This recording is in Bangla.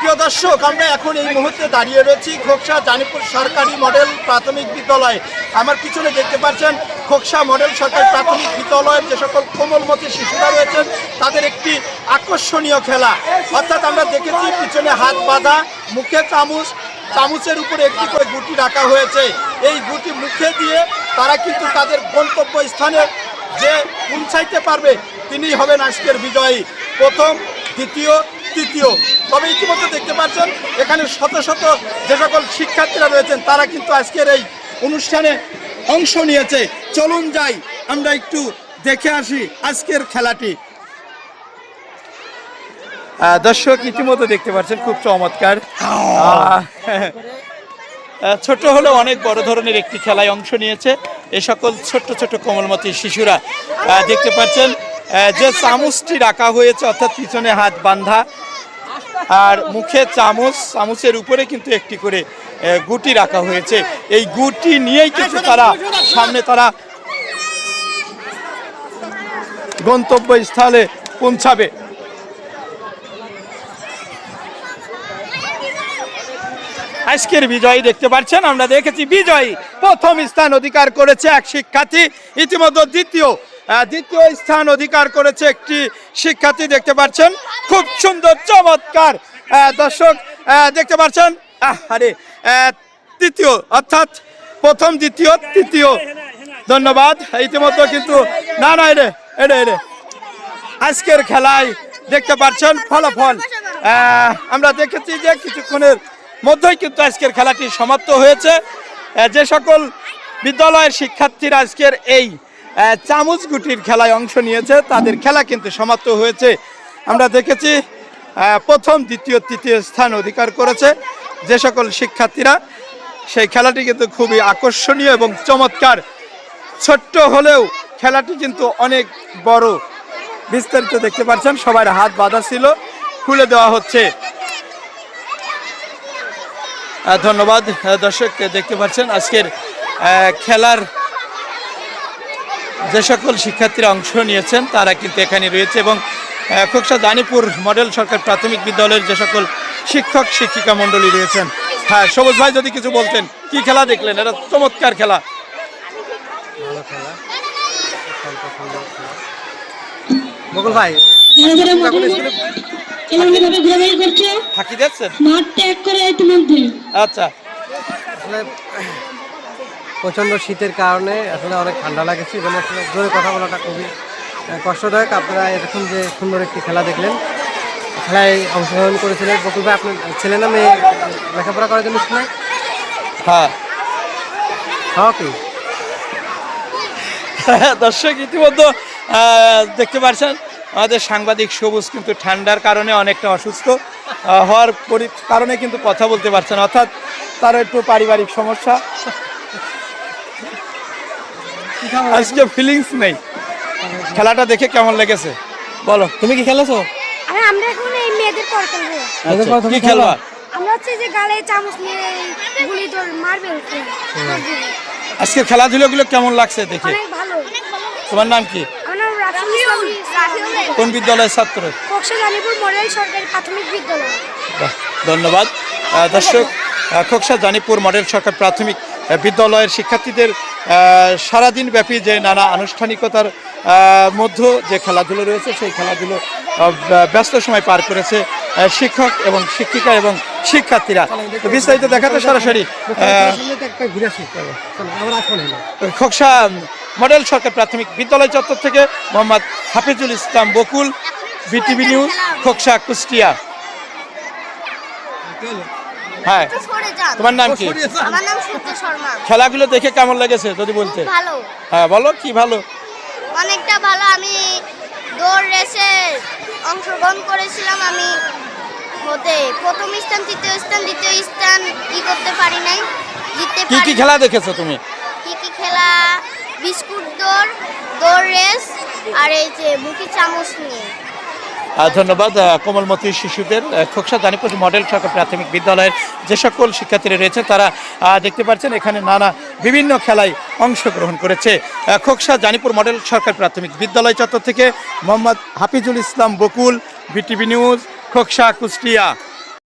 প্রিয় দর্শক, আমরা এখন এই মুহূর্তে দাঁড়িয়ে রয়েছি খোকসা জানিপুর সরকারি মডেল প্রাথমিক বিদ্যালয়। আমার পিছনে দেখতে পাচ্ছেন খোকসা মডেল সরকারি প্রাথমিক বিদ্যালয়ের যে সকল কোমলমতি শিশুরা রয়েছেন, তাদের একটি আকর্ষণীয় খেলা। অর্থাৎ আমরা দেখেছি পিছনে হাত বাঁধা, মুখে চামচ, চামচের উপরে একটি করে গুটি রাখা হয়েছে। এই গুটি মুখে দিয়ে তারা কিন্তু তাদের গন্তব্য স্থানে যে পৌঁছাইতে পারবে তিনি হবেন আজকের বিজয়ী। প্রথম, দ্বিতীয় তৃতীয়। তবে ইতিমধ্যে দেখতে পাচ্ছেন, এখানে শত শত যে সকল শিক্ষার্থীরা রয়েছেন, তারা কিন্তু আজকের এই অনুষ্ঠানে অংশ নিয়েছে। চলুন যাই, আমরা একটু দেখে আসি আজকের খেলাটি। দর্শক, ইতিমধ্যে দেখতে পাচ্ছেন, খুব চমৎকার। ছোট হলেও অনেক বড় ধরনের একটি খেলায় অংশ নিয়েছে। এ সকল ছোট্ট ছোট্ট কোমলমতি শিশুরা দেখতে পাচ্ছেন যে চামচটি রাখা হয়েছে, অর্থাৎ পিছনে হাত বান্ধা, আর মুখে চামচ, চামচের উপরে কিন্তু একটি করে গুটি রাখা হয়েছে। এই গুটি নিয়েই কিন্তু তারা সামনে তারা গন্তব্য স্থলে পৌঁছাবে। আজকের বিজয়ী দেখতে পাচ্ছেন, আমরা দেখেছি বিজয়ী প্রথম স্থান অধিকার করেছে এক শিক্ষার্থী, ইতিমধ্যে দ্বিতীয় দ্বিতীয় স্থান অধিকার করেছে একটি শিক্ষার্থী, দেখতে পাচ্ছেন। খুব সুন্দর, চমৎকার দর্শক দেখতে পাচ্ছেন। আরে তৃতীয়, অর্থাৎ প্রথম, দ্বিতীয়, তৃতীয়। ধন্যবাদ। ইতিমধ্যে কিন্তু, না না এরে এরে এরে আজকের খেলায় দেখতে পাচ্ছেন ফলাফল। আমরা দেখেছি যে কিছুক্ষণের মধ্যেই কিন্তু আজকের খেলাটি সমাপ্ত হয়েছে। যে সকল বিদ্যালয়ের শিক্ষার্থীরা আজকের এই চামচ গুটির খেলায় অংশ নিয়েছে। তাদের খেলা কিন্তু সমাপ্ত হয়েছে। আমরা দেখেছি প্রথম, দ্বিতীয়, তৃতীয় স্থান অধিকার করেছে যে সকল শিক্ষার্থীরা। সেই খেলাটি কিন্তু খুবই আকর্ষণীয় এবং চমৎকার। ছোট্ট হলেও খেলাটি কিন্তু অনেক বড়। বিস্তারিত দেখতে পাচ্ছেন, সবার হাত বাঁধা ছিল, খুলে দেওয়া হচ্ছে। ধন্যবাদ দর্শক, দেখতে পাচ্ছেন, আজকের খেলার যে সকল শিক্ষার্থীরা অংশ নিয়েছেন তারা কিন্তু এখানে রয়েছে এবং খোকসা দানিপুর মডেল সরকার প্রাথমিক বিদ্যালয়ের যে সকল শিক্ষক শিক্ষিকা মণ্ডলী রয়েছেন। হ্যাঁ সবুজ ভাই যদি কিছু বলতেন কি খেলা দেখলেন? এটা চমৎকার খেলা। বকুল ভাই ফাঁকি মাঠ ত্যাগ করে ইতিমধ্যে আচ্ছা। প্রচণ্ড শীতের কারণে আসলে অনেক ঠান্ডা লাগেছে এবং আসলে জোরে কথা বলাটা খুবই কষ্টদায়ক। আপনারা এরকম যে সুন্দর একটি খেলা দেখলেন খেলায় অংশগ্রহণ করেছিলেন। ভাই আপনার ছেলে না মেয়ে লেখাপড়া করার জন্য স্কুলে হ্যাঁ। হ্যাঁ কি? দর্শক ইতিমধ্যে দেখতে পাচ্ছেন আমাদের সাংবাদিক সবুজ কিন্তু ঠান্ডার কারণে অনেকটা অসুস্থ হওয়ার পরি- কারণে কিন্তু কথা বলতে পারছেন অর্থাৎ তার একটু পারিবারিক সমস্যা। আজকে ফিলিংস নেই। খেলাটা দেখে কেমন লেগেছে? বলো। তুমি কি খেলেছো? আরে আমরা এখন এই মেয়েদের পর খেলব। পর আচ্ছা, তুমি কি খেলবা? আমরা হচ্ছে যে গালে চামচ নিয়ে গুলি দৌড় মারবে আজকে খেলাধুলাগুলো কেমন লাগছে দেখে? অনেক ভালো। তোমার নাম কি? আমার রাফিউল রাফিউল কোন বিদ্যালয়ের ছাত্র? কক্সা জানিপুর মডেল সরকারি প্রাথমিক বিদ্যালয়। ধন্যবাদ। দর্শক খোকসা জানিপুর মডেল সরকার প্রাথমিক বিদ্যালয়ের শিক্ষার্থীদের সারাদিন ব্যাপী যে নানা আনুষ্ঠানিকতার মধ্যে যে খেলাধুলো রয়েছে সেই খেলাধুলো ব্যস্ত সময় পার করেছে শিক্ষক এবং শিক্ষিকা এবং শিক্ষার্থীরা। বিস্তারিত দেখাতে সরাসরি খোকসা মডেল সরকার প্রাথমিক বিদ্যালয় চত্বর থেকে মোহাম্মদ হাফিজুল ইসলাম বকুল বিটিভি নিউজ খোকসা কুষ্টিয়া। হ্যাঁ। তোমার নাম কি? আমার নাম সূর্য শর্মা। খেলাগুলো দেখে কেমন লেগেছে? যদি বলতে। ভালো। হ্যাঁ বলো কি ভালো? অনেকটা ভালো। আমি দৌড় রেসে অংশগ্রহণ করেছিলাম আমি হতে প্রথম স্থান তৃতীয় স্থান দ্বিতীয় স্থান ই করতে পারি নাই। জিততে কি কি খেলা দেখেছ তুমি? কি কি খেলা? বিস্কুট দৌড় দৌড় রেস আর এই যে মুখি চামচ নিয়ে। ধন্যবাদ কোমলমতি শিশুদের খোকসা দানিপুর মডেল সরকার প্রাথমিক বিদ্যালয়ের যে সকল শিক্ষার্থীরা রয়েছে, তারা দেখতে পাচ্ছেন এখানে নানা বিভিন্ন খেলায় অংশগ্রহণ করেছে। খোকসা জানিপুর মডেল সরকার প্রাথমিক বিদ্যালয় চত্বর থেকে মোহাম্মদ হাফিজুল ইসলাম বকুল, বিটিভি নিউজ, খোকসা কুষ্টিয়া।